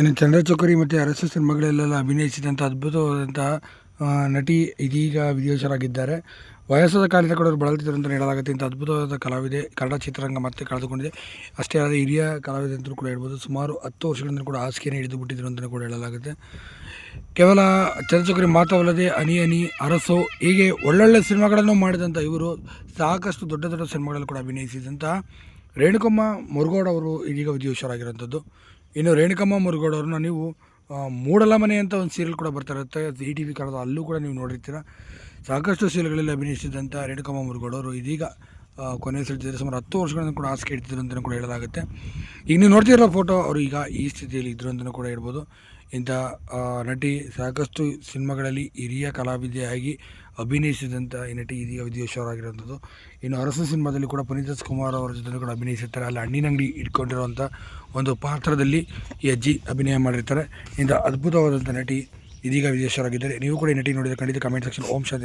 ಇನ್ನು ಚಂದ್ರಚೌಕರಿ ಮತ್ತು ಅರಸು ಸಿನಿಮಾಗಳಲ್ಲೆಲ್ಲ ಅಭಿನಯಿಸಿದಂಥ ಅದ್ಭುತವಾದಂತಹ ನಟಿ ಇದೀಗ ವಿದೇಶರಾಗಿದ್ದಾರೆ ವಯಸ್ಸಾದ ಕಾಲದ ಕೂಡ ಅವರು ಬಳಲ್ತಿದ್ದರು ಅಂತ ಹೇಳಲಾಗುತ್ತೆ. ಇಂಥ ಅದ್ಭುತವಾದ ಕಲಾವಿದೆ, ಕನ್ನಡ ಚಿತ್ರರಂಗ ಮತ್ತೆ ಕಳೆದುಕೊಂಡಿದೆ. ಅಷ್ಟೇ ಅಲ್ಲದೆ ಹಿರಿಯ ಕಲಾವಿದೆ ಅಂತಲೂ ಕೂಡ ಹೇಳ್ಬೋದು. ಸುಮಾರು ಹತ್ತು ವರ್ಷಗಳಿಂದ ಕೂಡ ಹಾಸಿಗೆಯನ್ನು ಹಿಡಿದು ಬಿಟ್ಟಿದ್ರು ಅಂತಲೂ ಕೂಡ ಹೇಳಲಾಗುತ್ತೆ. ಕೇವಲ ಚಂದ್ರಚೌಕರಿ ಮಾತ್ರವಲ್ಲದೆ ಅನಿ ಅನಿ ಅರಸು, ಹೀಗೆ ಒಳ್ಳೊಳ್ಳೆ ಸಿನಿಮಾಗಳನ್ನು ಮಾಡಿದಂಥ ಇವರು ಸಾಕಷ್ಟು ದೊಡ್ಡ ದೊಡ್ಡ ಸಿನಿಮಾಗಳಲ್ಲಿ ಕೂಡ ಅಭಿನಯಿಸಿದಂಥ ರೇಣುಕಮ್ಮ ಮುರುಗೋಡ ಅವರು ಇದೀಗ ವಿಧಿವಶರಾಗಿರೋಂಥದ್ದು ಇನ್ನು ರೇಣುಕಮ್ಮ ಮುರುಗೋಡವ್ರನ್ನ ನೀವು ಮೂಡಲ ಮನೆ ಅಂತ ಒಂದು ಸೀರಿಯಲ್ ಕೂಡ ಬರ್ತಾ ಇರುತ್ತೆ. ಇ ಟಿ ವಿ ಕಾಲದ ಅಲ್ಲೂ ಕೂಡ ನೀವು ನೋಡಿರ್ತೀರ. ಸಾಕಷ್ಟು ಸೀರಿಯಲ್ಗಳಲ್ಲಿ ಅಭಿನಯಿಸಿದಂಥ ರೇಣುಕಮ್ಮ ಮುರುಗೋಡವರು ಇದೀಗ ಆ, ಕೊನೆ ಸೆಳ್ತಿದ್ದಾರೆ ಸುಮಾರು ಹತ್ತು ವರ್ಷಗಳಿಂದ ಕೂಡ ಹಾಸಿಗೆ ಇಡ್ತಿದ್ರು ಅಂತಲೂ ಕೂಡ ಹೇಳಲಾಗುತ್ತೆ. ಈಗ ನೀವು ನೋಡ್ತಿರೋ ಫೋಟೋ ಅವರು ಈಗ ಈ ಸ್ಥಿತಿಯಲ್ಲಿ ಇದ್ರು ಅಂತಲೂ ಕೂಡ ಹೇಳ್ಬೋದು. ಇಂಥ ನಟಿ ಸಾಕಷ್ಟು ಸಿನಿಮಾಗಳಲ್ಲಿ ಹಿರಿಯ ಕಲಾವಿದೆಯಾಗಿ ಅಭಿನಯಿಸಿದಂಥ ಈ ನಟಿ ಇದೀಗ ವಿಧಿವಶರಾಗಿರುವಂಥದ್ದು ಇನ್ನು ಅರಸು ಸಿನಿಮಾದಲ್ಲಿ ಕೂಡ ಪುನೀತ್ ಕುಮಾರ್ ಅವರ ಜೊತೆ ಕೂಡ ಅಭಿನಯಿಸಿರ್ತಾರೆ. ಅಲ್ಲಿ ಹಣ್ಣಿನ ಅಂಗಡಿ ಇಟ್ಕೊಂಡಿರುವಂಥ ಒಂದು ಪಾತ್ರದಲ್ಲಿ ಈ ಅಜ್ಜಿ ಅಭಿನಯ ಮಾಡಿರ್ತಾರೆ. ಇಂಥ ಅದ್ಭುತವಾದಂಥ ನಟಿ ಇದೀಗ ವಿಧಿವಶರಾಗಿದ್ದಾರೆ ನೀವು ಕೂಡ ಈ ನಟಿ ನೋಡಿದರೆ ಖಂಡಿತ ಕಮೆಂಟ್ ಸೆಕ್ಷನ್ ಓಂ ಶಾಂತಿ